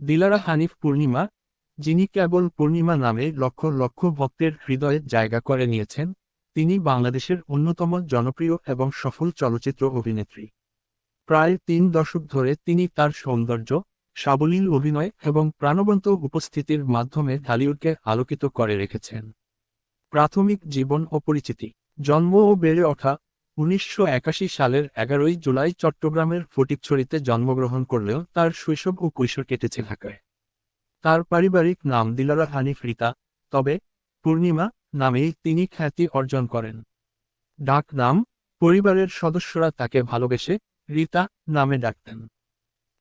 দিলারা হানিফ পূর্ণিমা, যিনি কেবল পূর্ণিমা নামে লক্ষ লক্ষ ভক্তের হৃদয়ে জায়গা করে নিয়েছেন, তিনি বাংলাদেশের অন্যতম জনপ্রিয় এবং সফল চলচ্চিত্র অভিনেত্রী। প্রায় তিন দশক ধরে তিনি তার সৌন্দর্য, সাবলীল অভিনয় এবং প্রাণবন্ত উপস্থিতির মাধ্যমে ঢালিউডকে আলোকিত করে রেখেছেন। প্রাথমিক জীবন ও পরিচিতি, জন্ম ও বেড়ে ওঠা উনিশশো একাশি সালের এগারোই জুলাই চট্টগ্রামের ফটিকছড়িতে জন্মগ্রহণ করলেও তার শৈশব ও কৈশোর কেটেছে ঢাকায়। তার পারিবারিক নাম দিলারা হানিফ রিতা, তবে পূর্ণিমা নামেই তিনি খ্যাতি অর্জন করেন। ডাক নাম, পরিবারের সদস্যরা তাকে ভালোবেসে রিতা নামে ডাকতেন।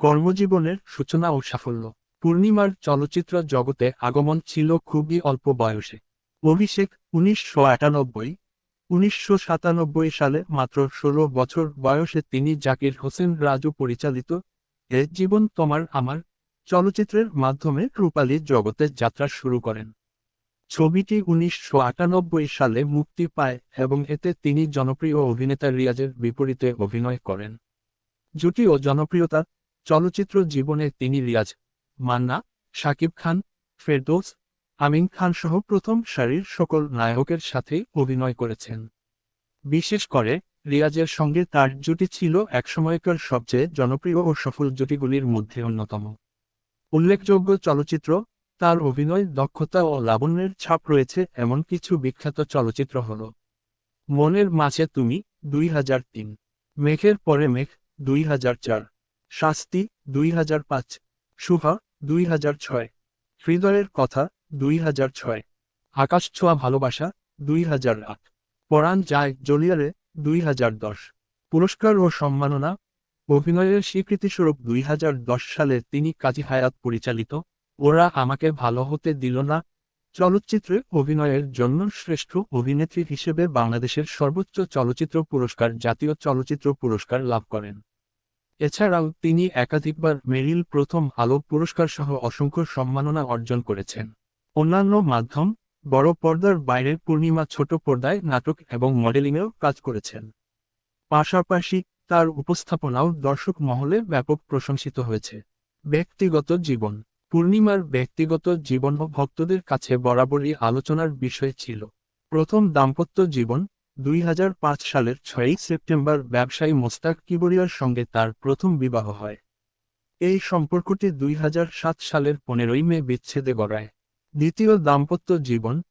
কর্মজীবনের সূচনা ও সাফল্য। পূর্ণিমার চলচ্চিত্র জগতে আগমন ছিল খুবই অল্প বয়সে। অভিষেক উনিশশো আটানব্বই উনিশশো সাতানব্বই সালে মাত্র ষোলো বছর বয়সে তিনি জাকির হোসেন রাজু পরিচালিত এ জীবন তোমার আমার চলচ্চিত্রের মাধ্যমে রূপালী জগতে যাত্রা শুরু করেন। ছবিটি উনিশশো আটানব্বই সালে মুক্তি পায় এবং এতে তিনি জনপ্রিয় অভিনেতা রিয়াজের বিপরীতে অভিনয় করেন। জুটি ও জনপ্রিয়তা চলচ্চিত্র জীবনে তিনি রিয়াজ মান্না, শাকিব খান, ফেরদৌস আমিন খান সহ প্রথম সারির সকল নায়কের সাথে অভিনয় করেছেন। বিশেষ করে রিয়াজের সঙ্গে তার জুটি ছিল একসময়কার সবচেয়ে জনপ্রিয় ও সফল জুটিগুলির মধ্যে অন্যতম। উল্লেখযোগ্য চলচ্চিত্র, তার অভিনয় দক্ষতা ও লাবণ্যের ছাপ রয়েছে এমন কিছু বিখ্যাত চলচ্চিত্র হল মনের মাঝে তুমি দুই হাজার তিন, মেঘের পরে মেঘ দুই হাজার চার, শাস্তি দুই হাজার পাঁচ, সুহা দুই হাজার ছয়, হৃদয়ের কথা দুই হাজার ছয়। আকাশ ছোঁয়া ভালোবাসা, দুই হাজার আট। পরাণ যায় জলিয়ারে দুই হাজার দশ। পুরস্কার ও সম্মাননা, অভিনয়ের স্বীকৃতিস্বরূপ দুই হাজার দশ সালে তিনি কাজী হায়াত পরিচালিত, ওরা আমাকে ভালো হতে দিল না। চলচ্চিত্রে অভিনয়ের জন্য শ্রেষ্ঠ অভিনেত্রী হিসেবে বাংলাদেশের সর্বোচ্চ চলচ্চিত্র পুরস্কার, জাতীয় চলচ্চিত্র পুরস্কার লাভ করেন। এছাড়াও তিনি একাধিকবার মেরিল প্রথম আলো পুরস্কার সহ অসংখ্য সম্মাননা অর্জন করেছেন। অন্যান্য মাধ্যম, বড় পর্দার বাইরে পূর্ণিমা ছোট পর্দায় নাটক এবং মডেলিংয়েও কাজ করেছেন। পাশাপাশি তার উপস্থাপনাও দর্শক মহলে ব্যাপক প্রশংসিত হয়েছে। ব্যক্তিগত জীবন, পূর্ণিমার ব্যক্তিগত জীবন ও ভক্তদের কাছে বরাবরই আলোচনার বিষয় ছিল। প্রথম দাম্পত্য জীবন, দুই হাজার পাঁচ সালের ছয়ই সেপ্টেম্বর ব্যবসায়ী মোস্তাক কিবরিয়ার সঙ্গে তার প্রথম বিবাহ হয়। এই সম্পর্কটি দুই হাজার সাত সালের পনেরোই মে বিচ্ছেদে গড়ায়। দ্বিতীয় দাম্পত্য জীবন,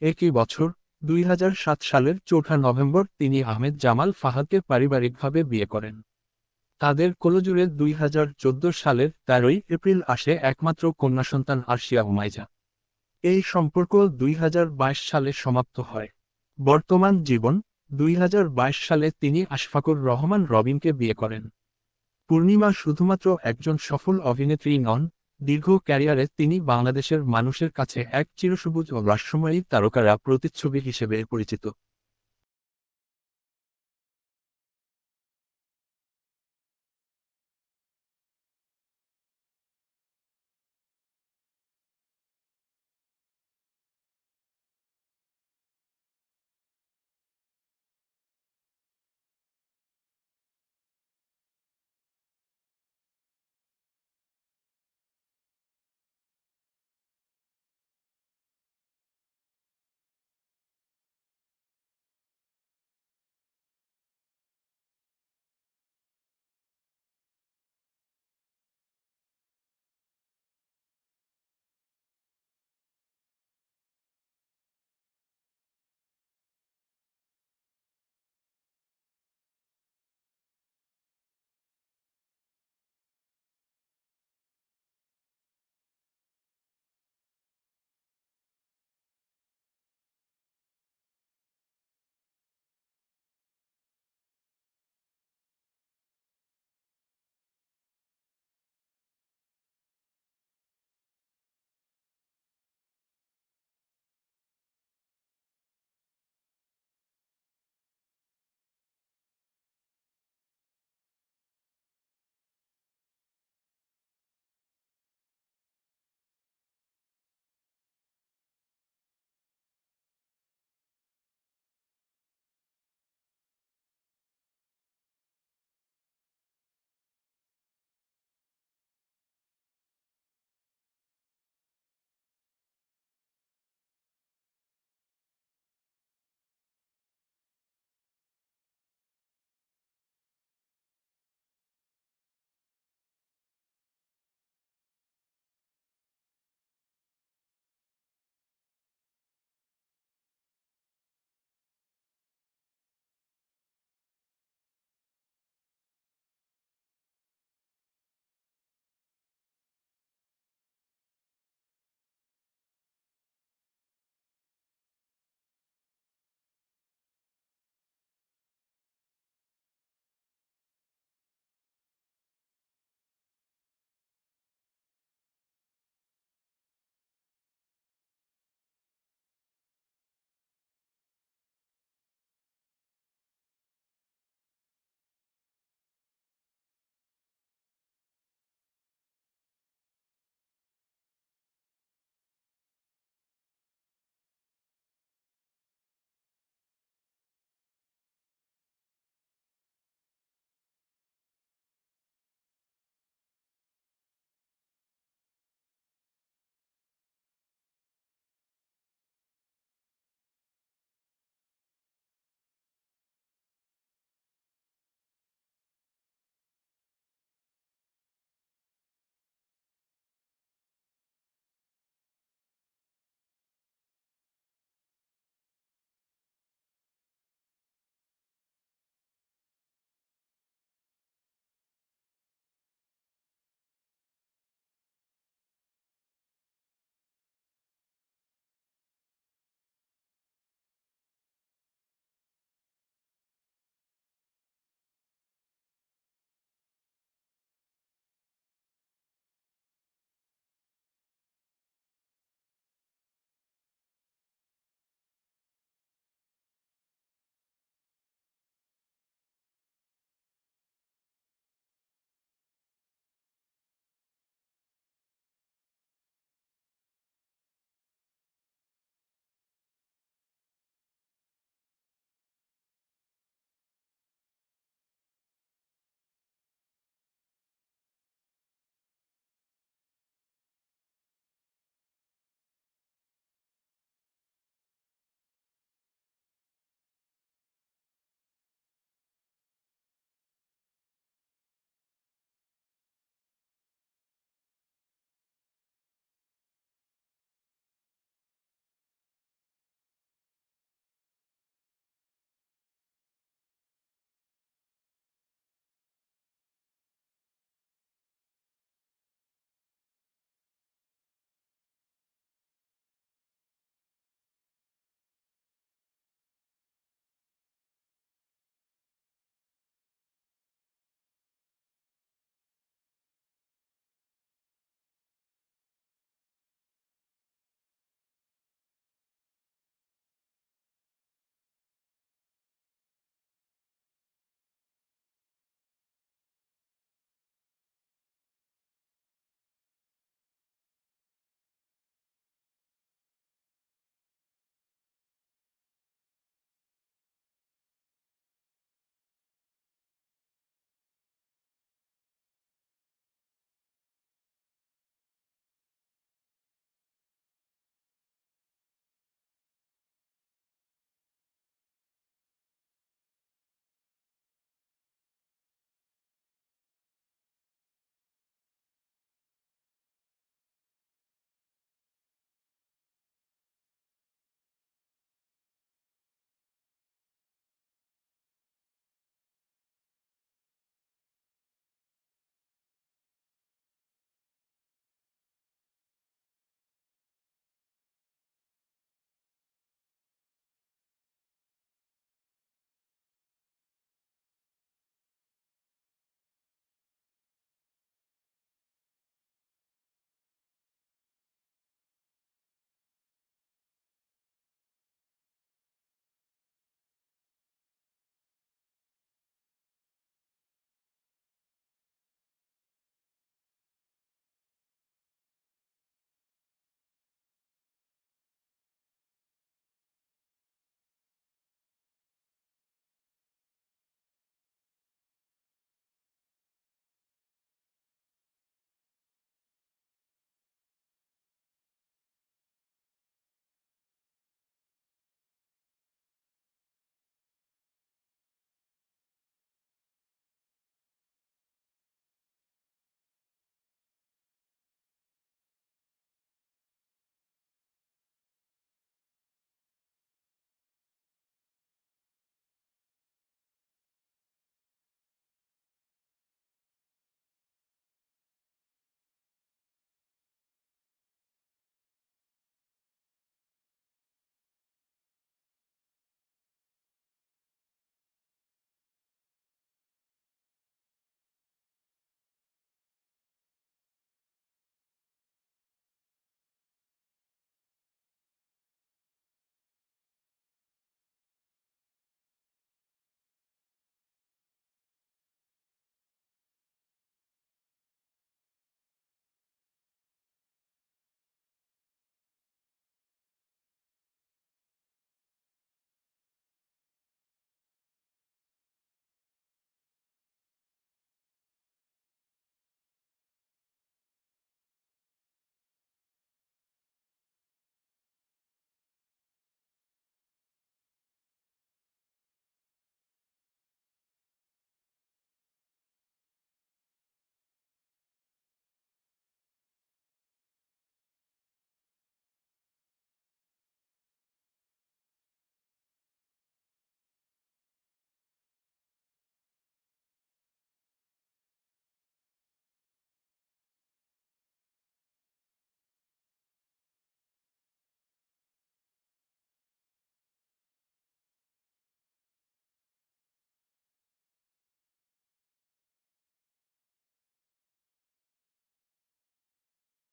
একই বছর, দুই হাজার সাত সালের চৌঠা নভেম্বর তিনি আহমেদ জামাল ফাহাদকে পারিবারিকভাবে বিয়ে করেন। তাদের কোলজুড়ে দুই সালের তেরোই এপ্রিল আসে একমাত্র কন্যা সন্তান আরশিয়া উমাইজা। এই সম্পর্ক দুই হাজার বাইশ সালে সমাপ্ত হয়। বর্তমান জীবন, দুই হাজার বাইশ সালে তিনি আশফাকুর রহমান রবিনকে বিয়ে করেন। পূর্ণিমা শুধুমাত্র একজন সফল অভিনেত্রী নন দীর্ঘ ক্যারিয়ারে তিনি বাংলাদেশের মানুষের কাছে এক চিরসবুজ ও রহস্যময়ী তারকারা প্রতিচ্ছবি হিসেবে পরিচিত।